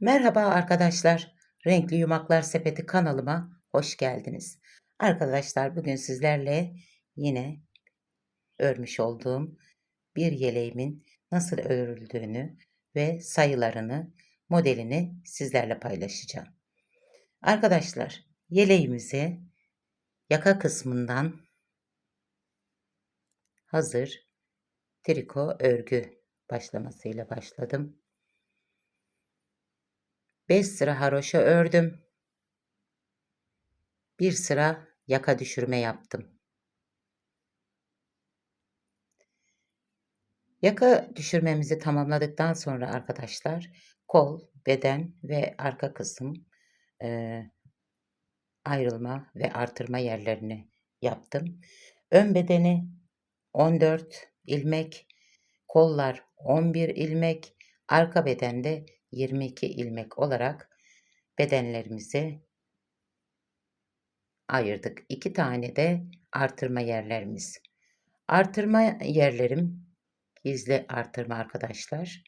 Merhaba arkadaşlar. Renkli Yumaklar Sepeti kanalıma hoş geldiniz. Arkadaşlar bugün sizlerle yine örmüş olduğum bir yeleğimin nasıl örüldüğünü ve sayılarını, modelini sizlerle paylaşacağım. Arkadaşlar yeleğimize yaka kısmından hazır triko örgü başlamasıyla başladım. 5 sıra haroşa ördüm. Bir sıra yaka düşürme yaptım. Yaka düşürmemizi tamamladıktan sonra arkadaşlar kol, beden ve arka kısım e, ayrılma ve artırma yerlerini yaptım. Ön bedeni 14 ilmek, kollar 11 ilmek, arka bedende 22 ilmek olarak bedenlerimizi ayırdık. İki tane de artırma yerlerimiz. Artırma yerlerim gizli artırma arkadaşlar.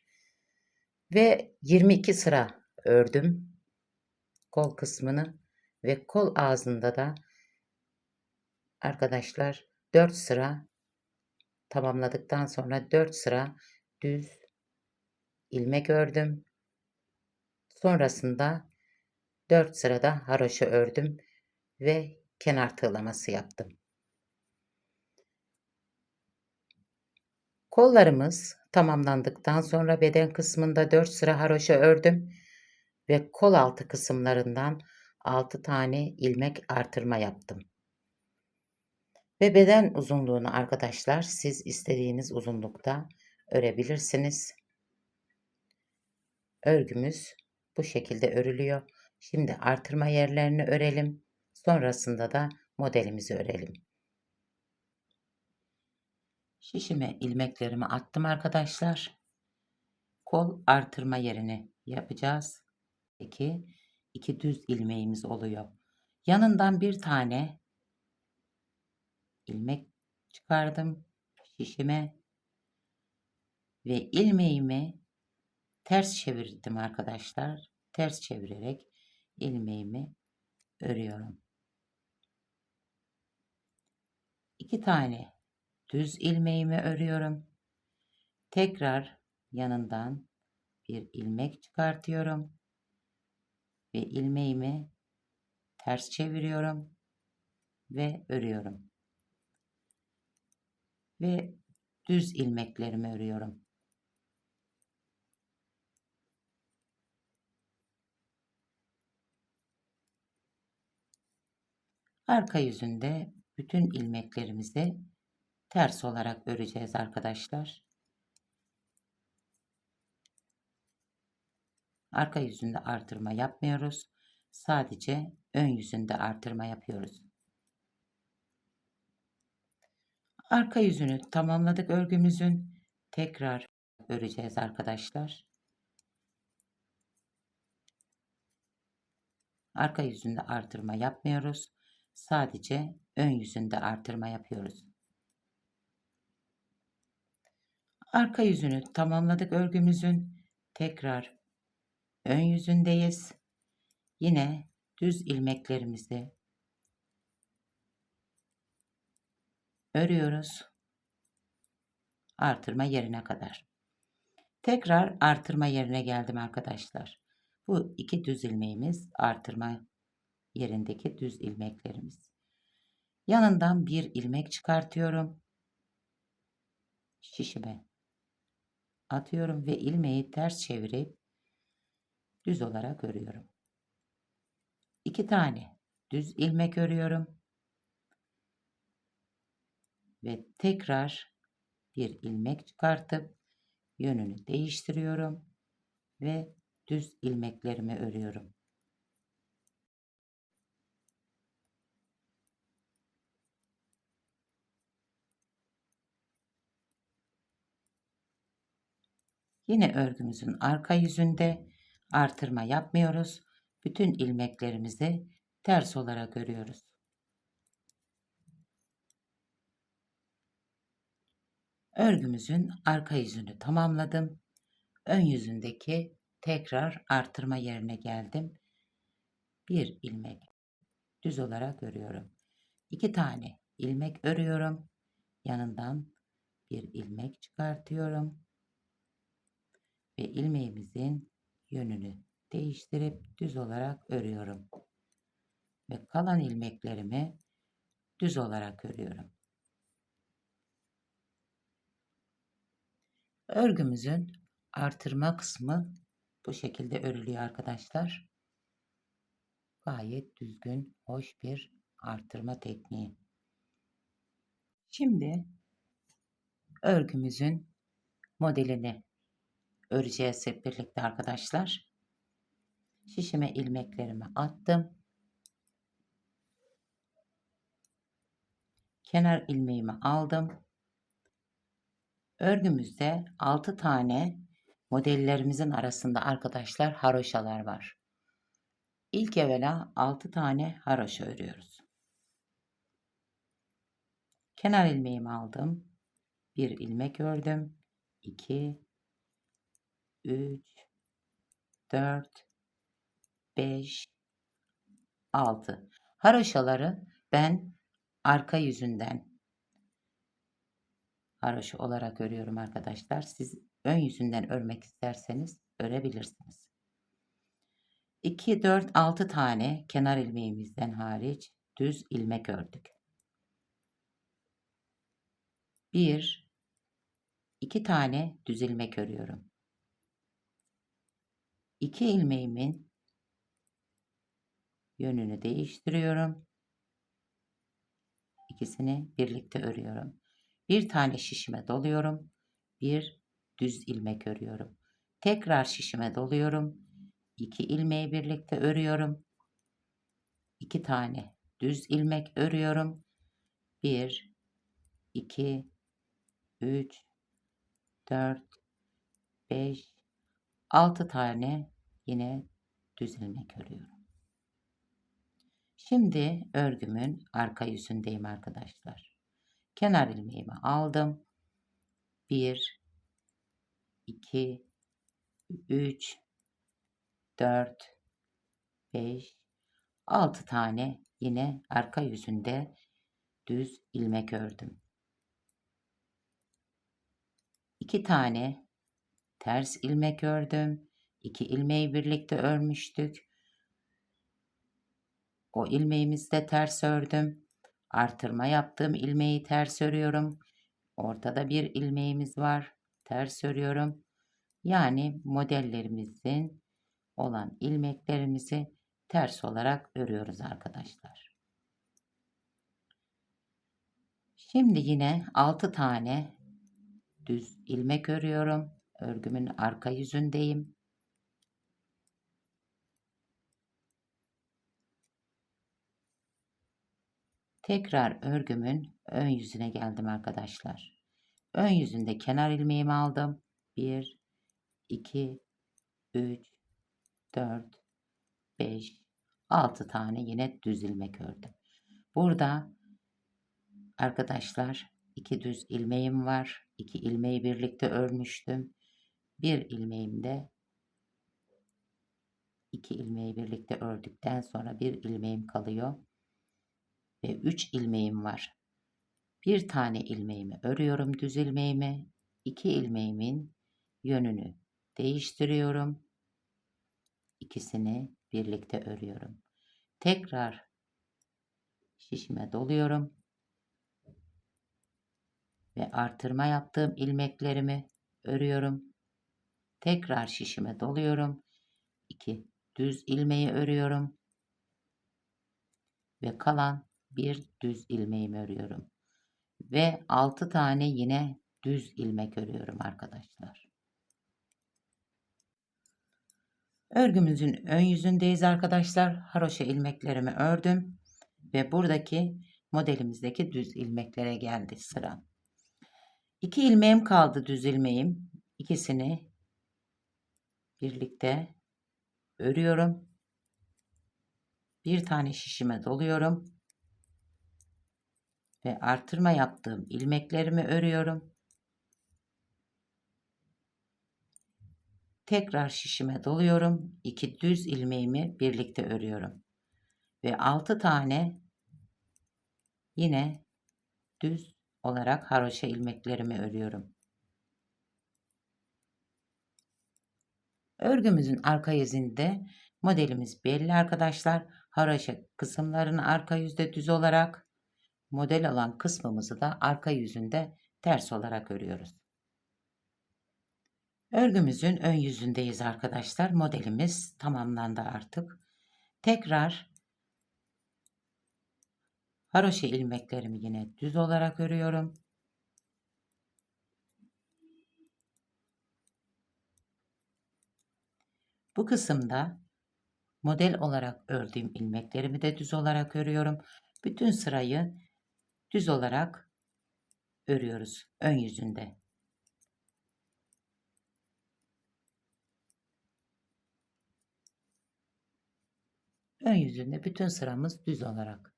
Ve 22 sıra ördüm kol kısmını ve kol ağzında da arkadaşlar 4 sıra tamamladıktan sonra 4 sıra düz ilmek ördüm. Sonrasında 4 sırada haroşa ördüm ve kenar tığlaması yaptım. Kollarımız tamamlandıktan sonra beden kısmında 4 sıra haroşa ördüm ve kol altı kısımlarından 6 tane ilmek artırma yaptım. Ve beden uzunluğunu arkadaşlar siz istediğiniz uzunlukta örebilirsiniz. Örgümüz bu şekilde örülüyor. Şimdi artırma yerlerini örelim. Sonrasında da modelimizi örelim. Şişime ilmeklerimi attım arkadaşlar. Kol artırma yerini yapacağız. Peki iki düz ilmeğimiz oluyor. Yanından bir tane ilmek çıkardım şişime ve ilmeğimi ters çevirdim arkadaşlar. Ters çevirerek ilmeğimi örüyorum. İki tane düz ilmeğimi örüyorum. Tekrar yanından bir ilmek çıkartıyorum ve ilmeğimi ters çeviriyorum ve örüyorum. Ve düz ilmeklerimi örüyorum. Arka yüzünde bütün ilmeklerimizi ters olarak öreceğiz arkadaşlar. Arka yüzünde artırma yapmıyoruz. Sadece ön yüzünde artırma yapıyoruz. Arka yüzünü tamamladık örgümüzün. Tekrar öreceğiz arkadaşlar. Arka yüzünde artırma yapmıyoruz. Sadece ön yüzünde artırma yapıyoruz. Arka yüzünü tamamladık örgümüzün. Tekrar ön yüzündeyiz. Yine düz ilmeklerimizi örüyoruz. Artırma yerine kadar. Tekrar artırma yerine geldim arkadaşlar. Bu iki düz ilmeğimiz artırma yerindeki düz ilmeklerimiz. Yanından bir ilmek çıkartıyorum. Şişime atıyorum ve ilmeği ters çevirip düz olarak örüyorum. İki tane düz ilmek örüyorum. Ve tekrar bir ilmek çıkartıp yönünü değiştiriyorum ve düz ilmeklerimi örüyorum. Yine örgümüzün arka yüzünde artırma yapmıyoruz. Bütün ilmeklerimizi ters olarak örüyoruz. Örgümüzün arka yüzünü tamamladım. Ön yüzündeki tekrar artırma yerine geldim. Bir ilmek düz olarak örüyorum. İki tane ilmek örüyorum. Yanından bir ilmek çıkartıyorum. Ve ilmeğimizin yönünü değiştirip düz olarak örüyorum. Ve kalan ilmeklerimi düz olarak örüyorum. Örgümüzün artırma kısmı bu şekilde örülüyor arkadaşlar. Gayet düzgün, hoş bir artırma tekniği. Şimdi örgümüzün modelini öreceğiz hep birlikte arkadaşlar. Şişime ilmeklerimi attım. Kenar ilmeğimi aldım. Örgümüzde 6 tane modellerimizin arasında arkadaşlar haroşalar var. İlk evvela 6 tane haroşa örüyoruz. Kenar ilmeğimi aldım. Bir ilmek ördüm. 2 3 4 5 6 haroşaları ben arka yüzünden haroşa olarak örüyorum arkadaşlar. Siz ön yüzünden örmek isterseniz örebilirsiniz. 2 4 6 tane kenar ilmeğimizden hariç düz ilmek ördük. 1 2 tane düz ilmek örüyorum. 2 ilmeğimin yönünü değiştiriyorum. İkisini birlikte örüyorum. Bir tane şişime doluyorum. Bir düz ilmek örüyorum. Tekrar şişime doluyorum. İki ilmeği birlikte örüyorum. İki tane düz ilmek örüyorum. Bir, iki, üç, dört, beş, altı tane yine düz ilmek örüyorum. Şimdi örgümün arka yüzündeyim arkadaşlar. Kenar ilmeğimi aldım. 1 2 3 4 5 6 tane yine arka yüzünde düz ilmek ördüm. 2 tane ters ilmek ördüm. 2 ilmeği birlikte örmüştük. O ilmeğimizi de ters ördüm. Artırma yaptığım ilmeği ters örüyorum. Ortada bir ilmeğimiz var. Ters örüyorum. Yani modellerimizin olan ilmeklerimizi ters olarak örüyoruz arkadaşlar. Şimdi yine 6 tane düz ilmek örüyorum. Örgümün arka yüzündeyim. Tekrar örgümün ön yüzüne geldim arkadaşlar. Ön yüzünde kenar ilmeğimi aldım. 1, 2, 3, 4, 5, 6 tane yine düz ilmek ördüm. Burada arkadaşlar iki düz ilmeğim var. İki ilmeği birlikte örmüştüm. Bir ilmeğimde iki ilmeği birlikte ördükten sonra bir ilmeğim kalıyor ve 3 ilmeğim var. Bir tane ilmeğimi örüyorum düz ilmeğimi. 2 ilmeğimin yönünü değiştiriyorum. İkisini birlikte örüyorum. Tekrar şişime doluyorum. Ve artırma yaptığım ilmeklerimi örüyorum. Tekrar şişime doluyorum. 2 düz ilmeği örüyorum. Ve kalan bir düz ilmeğimi örüyorum. Ve 6 tane yine düz ilmek örüyorum arkadaşlar. Örgümüzün ön yüzündeyiz arkadaşlar. Haroşa ilmeklerimi ördüm. Ve buradaki modelimizdeki düz ilmeklere geldi sıra. 2 ilmeğim kaldı düz ilmeğim. İkisini birlikte örüyorum. Bir tane şişime doluyorum ve artırma yaptığım ilmeklerimi örüyorum. Tekrar şişime doluyorum. 2 düz ilmeğimi birlikte örüyorum. Ve 6 tane yine düz olarak haroşa ilmeklerimi örüyorum. Örgümüzün arka yüzünde modelimiz belli arkadaşlar. Haroşa kısımlarını arka yüzde düz olarak model olan kısmımızı da arka yüzünde ters olarak örüyoruz. Örgümüzün ön yüzündeyiz arkadaşlar. Modelimiz tamamlandı artık. Tekrar haroşa ilmeklerimi yine düz olarak örüyorum. Bu kısımda model olarak ördüğüm ilmeklerimi de düz olarak örüyorum. Bütün sırayı düz olarak örüyoruz ön yüzünde. Ön yüzünde bütün sıramız düz olarak.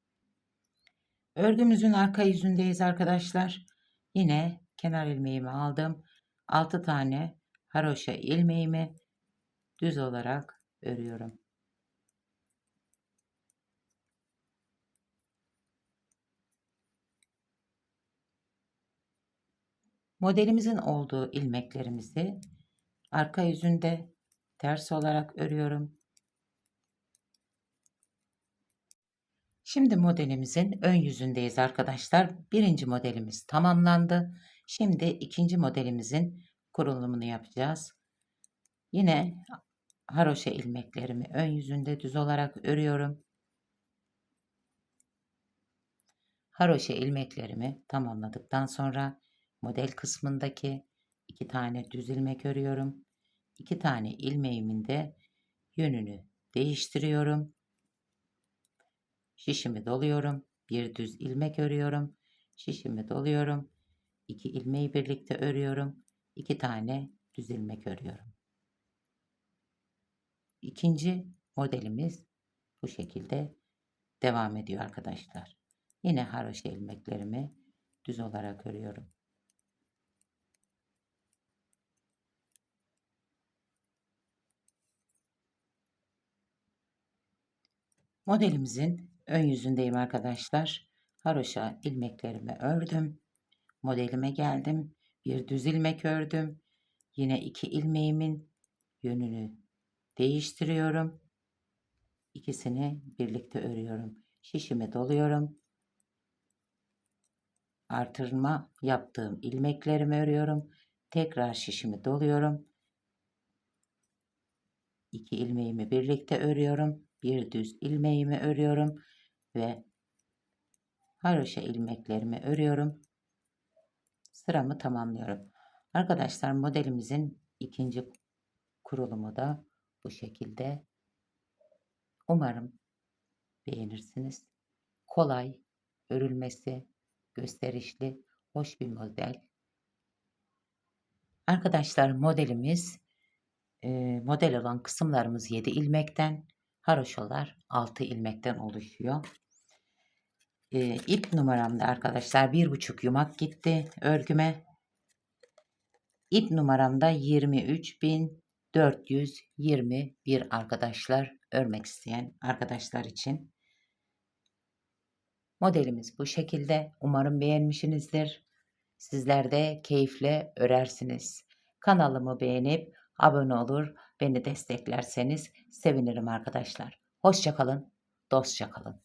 Örgümüzün arka yüzündeyiz arkadaşlar. Yine kenar ilmeğimi aldım. 6 tane haroşa ilmeğimi düz olarak örüyorum. Modelimizin olduğu ilmeklerimizi arka yüzünde ters olarak örüyorum. Şimdi modelimizin ön yüzündeyiz arkadaşlar. Birinci modelimiz tamamlandı. Şimdi ikinci modelimizin kurulumunu yapacağız. Yine haroşa ilmeklerimi ön yüzünde düz olarak örüyorum. Haroşa ilmeklerimi tamamladıktan sonra model kısmındaki iki tane düz ilmek örüyorum. İki tane ilmeğimin de yönünü değiştiriyorum. Şişimi doluyorum. Bir düz ilmek örüyorum. Şişimi doluyorum. İki ilmeği birlikte örüyorum. İki tane düz ilmek örüyorum. İkinci modelimiz bu şekilde devam ediyor arkadaşlar. Yine haroşa ilmeklerimi düz olarak örüyorum. Modelimizin ön yüzündeyim arkadaşlar. Haroşa ilmeklerimi ördüm. Modelime geldim. Bir düz ilmek ördüm. Yine iki ilmeğimin yönünü değiştiriyorum. İkisini birlikte örüyorum. Şişimi doluyorum. Artırma yaptığım ilmeklerimi örüyorum. Tekrar şişimi doluyorum. İki ilmeğimi birlikte örüyorum. Bir düz ilmeğimi örüyorum ve haroşa ilmeklerimi örüyorum. Sıramı tamamlıyorum. Arkadaşlar modelimizin ikinci kurulumu da bu şekilde. Umarım beğenirsiniz. Kolay, örülmesi, gösterişli, hoş bir model. Arkadaşlar modelimiz model olan kısımlarımız 7 ilmekten, haroşalar 6 ilmekten oluşuyor. İp numaramda arkadaşlar bir buçuk yumak gitti örgüme. İp numaramda 23.421 arkadaşlar örmek isteyen arkadaşlar için. Modelimiz bu şekilde. Umarım beğenmişsinizdir. Sizler de keyifle örersiniz. Kanalımı beğenip abone olur, beni desteklerseniz sevinirim arkadaşlar. Hoşçakalın, dostça kalın.